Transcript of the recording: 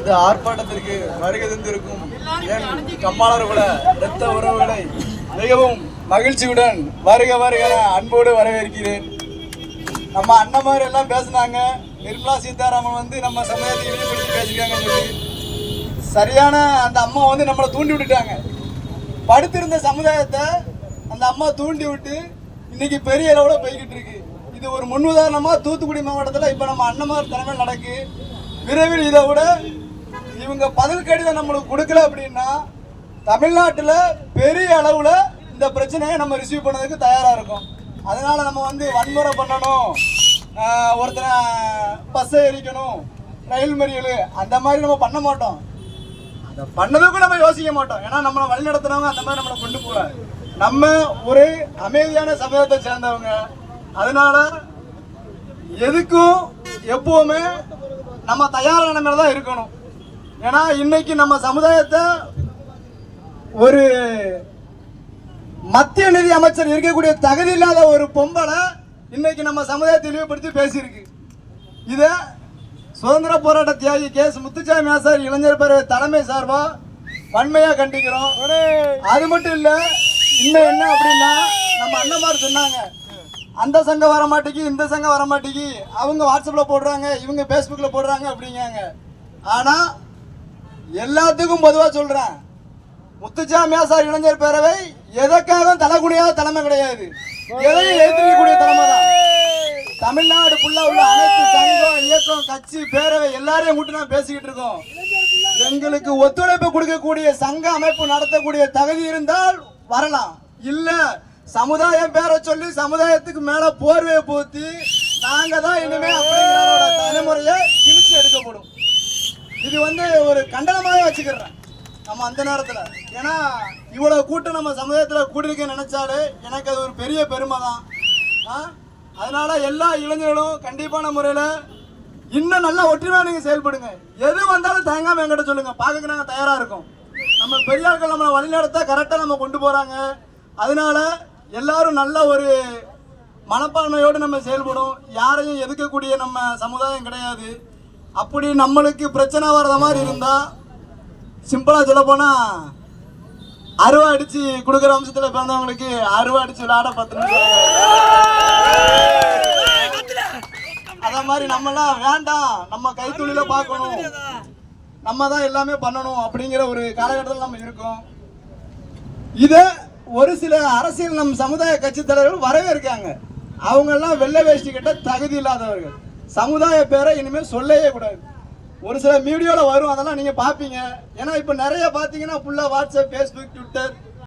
இந்த ஆர்ப்பாட்டத்திற்கு வருகை தந்திருக்கும் என் கம்மாளர் கூட இரத்த உறவுகளை மிகவும் மகிழ்ச்சியுடன் வருக வருக அன்போடு வரவேற்கிறேன். நம்ம அண்ணமார் எல்லாம் பேசினாங்க. நிர்மலா சீதாராமன் வந்து நம்ம சமுதாயத்தை இழிவுபடுத்தி பேசியிருக்காங்கன்னு சொல்லி. சரியான அந்த அம்மா வந்து நம்மளை தூண்டி விட்டுட்டாங்க. படுத்திருந்த சமுதாயத்தை அந்த அம்மா தூண்டி விட்டு இன்னைக்கு பெரிய அளவில் போய்கிட்டு இருக்கு. இது ஒரு முன்னுதாரணமா தூத்துக்குடி மாவட்டத்தில் இப்போ நம்ம அண்ணமார் தலைமையில் நடக்கு. விரைவில் இதை விட இவங்க பதில் கடிதம் நம்மளுக்கு கொடுக்கல அப்படின்னா தமிழ்நாட்டில் பெரிய அளவில் இந்த பிரச்சனையை நம்ம ரிசீவ் பண்ணதுக்கு தயாராக இருக்கும். அதனால் நம்ம வந்து வன்முறை பண்ணணும். ஒருத்தனை பஸ்ஸை எரிக்கணும் ரயில் மறியல் அந்த மாதிரி நம்ம பண்ண மாட்டோம். அதை பண்ணதுக்கும் நம்ம யோசிக்க மாட்டோம். ஏன்னா நம்மளை வழி நடத்துனவங்க அந்த மாதிரி நம்மளை கொண்டு போகிறாங்க நம்ம ஒரு அமைதியான சமூகத்தை சேர்ந்தவங்க அதனால எதுக்கும் எப்பவுமே நம்ம தயாரான நிலைமையில தான் இருக்கணும். ஏன்னா இன்னைக்கு நம்ம சமுதாயத்தை ஒரு மத்திய நிதி அமைச்சர் இருக்கக்கூடிய தகுதி இல்லாத ஒரு பொம்பளை இன்னைக்கு நம்ம சமுதாயத்தை இழிவுபடுத்தி பேசியிருக்கு. இதை சுதந்திர போராட்ட தியாகி கே எஸ் முத்துச்சாமி ஆசார் இளைஞர் பேரவை தலைமை சார்பா வன்மையா கண்டிக்கிறோம். அது மட்டும் இல்ல இன்னும் என்ன அப்படின்னா நம்ம அண்ணமார் சொன்னாங்க அந்த சங்கம் வர மாட்டேங்கி இந்த சங்கம் வர மாட்டேங்கி அவங்க வாட்ஸ்அப்பில் போடுறாங்க இவங்க ஃபேஸ்புக்கில் போடுறாங்க அப்படிங்காங்க ஆனால் எல்லாத்துக்கும் பொதுவாக சொல்கிறேன் முத்துச்சாமி ஆசார் இளைஞர் பேரவை எதற்காக தலைகுடியாத தலைமை கிடையாது. எதையும் எதிர்க்கக்கூடிய தலைமை தான். தமிழ்நாடு ஃபுல்லா உள்ள அனைத்து சங்கம் இயக்கம் கட்சி பேரவை எல்லாரையும் கூட்டு நான் பேசிக்கிட்டு இருக்கோம். எங்களுக்கு ஒத்துழைப்பு கொடுக்கக்கூடிய சங்க அமைப்பு நடத்தக்கூடிய தகுதி இருந்தால் வரலாம். இல்லை சமுதாயம் பேரை சொல்லி சமுதாயத்துக்கு மேல போர்வையை போத்தி நாங்க தான் இனிமே அப்படிங்கிற தலைமுறையை கிழிச்சு எடுக்கப்படும். இது வந்து ஒரு கண்டனமாவே வச்சுக்கிறேன். நம்ம அந்த நேரத்தில். ஏன்னா இவ்வளவு கூட்டம் நம்ம சமுதாயத்தில் கூட்டிருக்க நினைச்சாலே எனக்கு அது ஒரு பெரிய பெருமை தான். அதனால எல்லா இளைஞர்களும் கண்டிப்பான முறையில் இன்னும் நல்லா ஒற்றுமையாக நீங்கள் செயல்படுங்க. எது வந்தாலும் தயங்காம என்கிட்ட சொல்லுங்க. பார்க்க நாங்கள் தயாராக இருக்கோம். நம்ம பெரியார்கள் நம்மளை வழிநடத்த கரெக்டாக நம்ம கொண்டு போகிறாங்க அதனால எல்லாரும் நல்ல ஒரு மனப்பான்மையோடு நம்ம செயல்படும். யாரையும் எதுக்கக்கூடிய நம்ம சமுதாயம் கிடையாது. அப்படி நம்மளுக்கு பிரச்சனை வர்ற மாதிரி இருந்தால் சிம்பிளாக சொல்ல அருவா அடித்து கொடுக்குற அம்சத்தில் பிறந்தவங்களுக்கு அருவா அடித்து விளையாட பத்து அதே மாதிரி நம்மலாம் வேண்டாம். நம்ம கைத்தொழில பார்க்கணும். நம்ம தான் எல்லாமே பண்ணணும் அப்படிங்கிற ஒரு காலகட்டத்தில் நம்ம இருக்கோம். இதை ஒரு சில அரசியல் நம் சமுதாய கட்சி தலைவர்கள் வரவே அவங்க எல்லாம் வெள்ளை வேஷ்டி கிட்ட தகுதி இல்லாதவர்கள். சமுதாய பேரை இனிமேல் சொல்லவே கூடாது. ஒரு சில மீடியாவில் வரும் அதெல்லாம் நீங்கள் பார்ப்பீங்க. ஏன்னா இப்போ நிறைய பார்த்தீங்கன்னா ஃபுல்லாக வாட்ஸ்அப் ஃபேஸ்புக் ட்விட்டர்